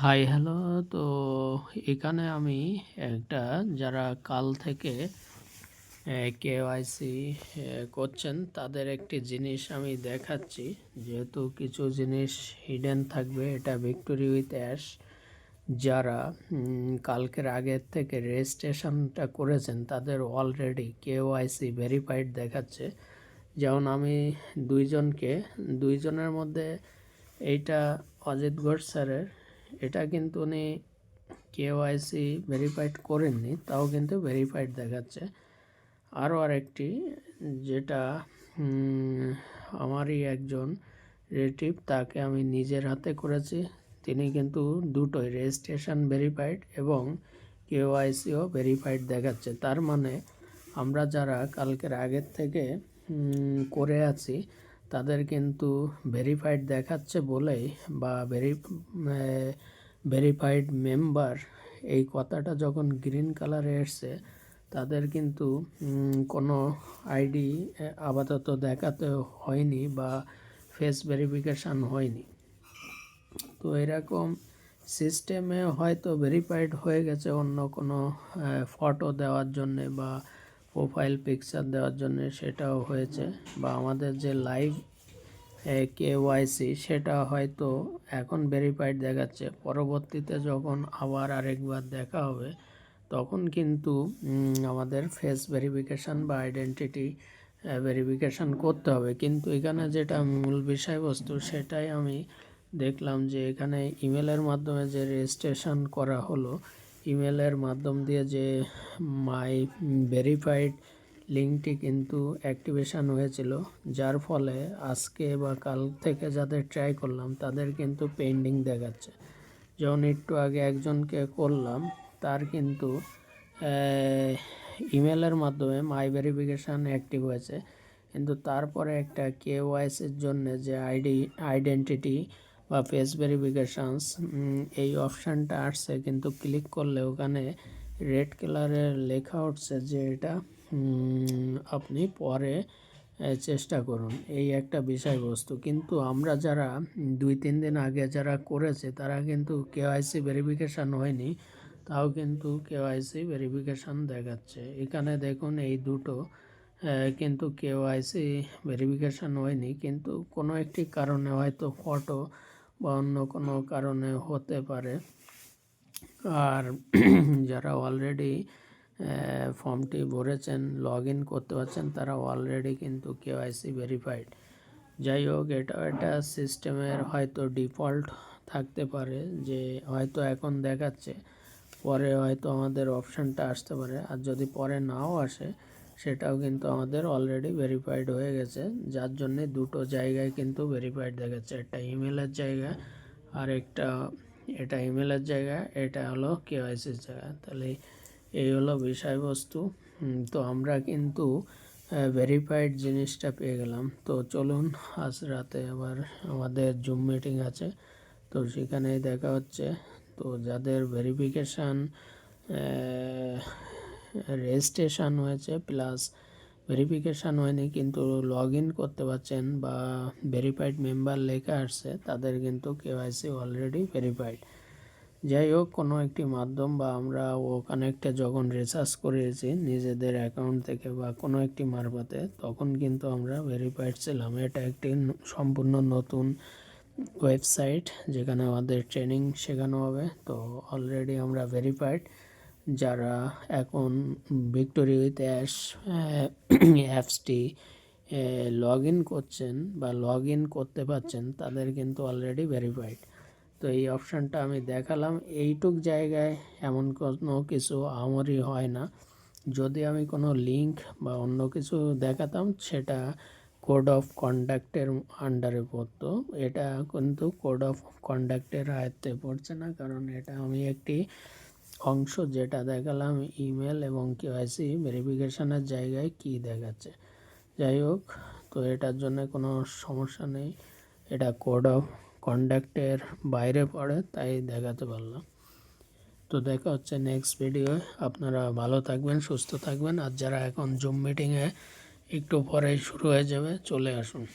Hi hello তো এখানে আমি একটা যারা কাল থেকে কেওয়াইসি করছেন, তাদের একটি জিনিস আমি দেখাচ্ছি। যেহেতু কিছু জিনিস হিডেন থাকবে, এটা ভিক্টোরি উইথ অ্যাশ যারা কালকের আগের থেকে রেজিস্ট্রেশনটা করেছেন, তাদের অলরেডি কেওয়াইসি ভেরিফাইড দেখাচ্ছে। যেমন আমি দুইজনকে, দুইজনের মধ্যে এইটা অজিত ঘোষ স্যারের। এটা কিন্তু উনি কেওয়াইসি ভেরিফাইড করেননি, তাও কিন্তু ভেরিফাইড দেখাচ্ছে। আরও আরেকটি, যেটা আমারই একজন রিলেটিভ তাকে আমি নিজের হাতে করেছি। তিনি কিন্তু দুটোই রেজিস্ট্রেশন ভেরিফাইড এবং কেওয়াইসিও ভেরিফাইড দেখাচ্ছে। তার মানে আমরা যারা কালকের আগের থেকে করে আছি তাদের কিন্তু ভেরিফাইড দেখাচ্ছে বলেই বা ভেরি ভেরিফাইড মেম্বার এই কথাটা যখন গ্রিন কালারে এসছে, তাদের কিন্তু কোনো আইডি আপাতত দেখাতে হয়নি বা ফেস ভেরিফিকেশান হয়নি। তো এরকম সিস্টেমে হয়তো ভেরিফাইড হয়ে গেছে অন্য কোনো ফটো দেওয়ার জন্যে বা প্রোফাইল পিকচার দেওয়ার জন্যে সেটাও হয়েছে বা আমাদের যে লাইভ কে ওয়াইসি সেটা হয়তো এখন ভেরিফাইড দেখাচ্ছে। পরবর্তীতে যখন আবার আরেকবার দেখা হবে, তখন কিন্তু আমাদের ফেস ভেরিফিকেশান বা আইডেন্টিটি ভেরিফিকেশান করতে হবে। কিন্তু এখানে যেটা মূল বিষয়বস্তু সেটাই আমি দেখলাম যে এখানে ইমেলের মাধ্যমে যে রেজিস্ট্রেশন করা হলো ইমেলের মাধ্যম দিয়ে যে মাই ভেরিফাইড লিঙ্কটি কিন্তু অ্যাক্টিভেশন হয়েছিল, যার ফলে আজকে বা কাল থেকে যাদের ট্রাই করলাম, তাদের কিন্তু পেন্ডিং দেখাচ্ছে। যেমন একটু আগে একজনকে করলাম, তার কিন্তু ইমেলের মাধ্যমে মাই ভেরিফিকেশান অ্যাক্টিভ হয়েছে। কিন্তু তারপরে একটা কেওয়াইসির জন্য যে আইডি, আইডেন্টিটি বা ফেস ভেরিফিকেশানস এই অপশানটা আসছে, কিন্তু ক্লিক করলে ওখানে রেড কালারের লেখা উঠছে যে এটা আপনি পরে চেষ্টা করুন। এই একটা বিষয়বস্তু। কিন্তু আমরা যারা দুই, তিন দিন আগে যারা করেছে, তারা কিন্তু কেওয়াইসি ভেরিফিকেশান হয়নি, তাও কিন্তু কেওয়াইসি ভেরিফিকেশান দেখাচ্ছে। এখানে দেখুন এই দুটো কিন্তু কেওয়াইসি ভেরিফিকেশান হয়নি, কিন্তু কোনো একটি কারণে হয়তো ফটো বা অন্য কোনো কারণে হতে পারে। আর যারা অলরেডি ফর্মটি ভরেছেন লগ ইন করতে পারছেন, তারা অলরেডি কিন্তু কেওয়াইসি ভেরিফাইড যাই হোক, এটা একটা সিস্টেমের হয়তো ডিফল্ট থাকতে পারে, যে হয়তো এখন দেখাচ্ছে, পরে হয়তো আমাদের অপশানটা আসতে পারে। আর যদি পরে নাও আসে সেটাও কিন্তু আমাদের অলরেডি ভেরিফাইড হয়ে গেছে। যার জন্যে দুটো জায়গায় কিন্তু ভেরিফাইড দেখাচ্ছে একটা ইমেলের জায়গা আর একটা, এটা ইমেলের জায়গা, এটা হলো কেওয়াইসির জায়গা। তাহলে এই হলো বিষয়বস্তু। তো আমরা কিন্তু ভেরিফাইড জিনিসটা পেয়ে গেলাম। তো চলুন, আজ রাতে আবার আমাদের জুম মিটিং আছে। তো সেখানেই দেখা হচ্ছে। তো যাদের ভেরিফিকেশান রেজিস্ট্রেশন হয়েছে, প্লাস ভেরিফিকেশান হয়নি, কিন্তু লগ ইন করতে পারছেন বা ভেরিফাইড মেম্বার লেখা আসছে, তাদের কিন্তু কেওয়াইসি অলরেডি ভেরিফাইড যাই হোক, কোনো একটি মাধ্যম বা আমরা ওখানে একটা যখন রিসার্চ করেছি নিজেদের অ্যাকাউন্ট থেকে বা কোনো একটি মারফতে, তখন কিন্তু আমরা ভেরিফাইড ছিলাম। এটা একটি সম্পূর্ণ নতুন ওয়েবসাইট যেখানে আমাদের ট্রেনিং শেখানো হবে। তো অলরেডি আমরা ভেরিফাইড যারা এখন ভিক্টোরি উইথ অ্যাশ অ্যাপসটি লগ ইন করছেন বা লগ ইন করতে পারছেন, তাদের কিন্তু অলরেডি ভেরিফাইড তো এই অপশানটা আমি দেখালাম। এইটুক জায়গায় এমন কোনো কিছু আমারই হয় না। যদি আমি কোনো লিঙ্ক বা অন্য কিছু দেখাতাম, সেটা কোড অফ কন্ডাক্টের আন্ডারে পড়তো। এটা কিন্তু কোড অফ কন্ডাক্টের আয়ত্তে পড়ছে না, কারণ এটা আমি একটি অংশ যেটা দেখালাম, ইমেল এবং কেওয়াইসি ভেরিফিকেশনের জায়গায় কি দেখাচ্ছে। যাই হোক, তো এটার জন্য কোনো সমস্যা নেই। এটা কোড অফ কন্ডাক্টের বাইরে পড়ে, তাই দেখাতে পারলাম। তো দেখা হচ্ছে নেক্সট ভিডিও আপনারা ভালো থাকবেন, সুস্থ থাকবেন, আর যারা এখন জুম মিটিংয়ে একটু পরে শুরু হয়ে যাবে, চলে আসুন।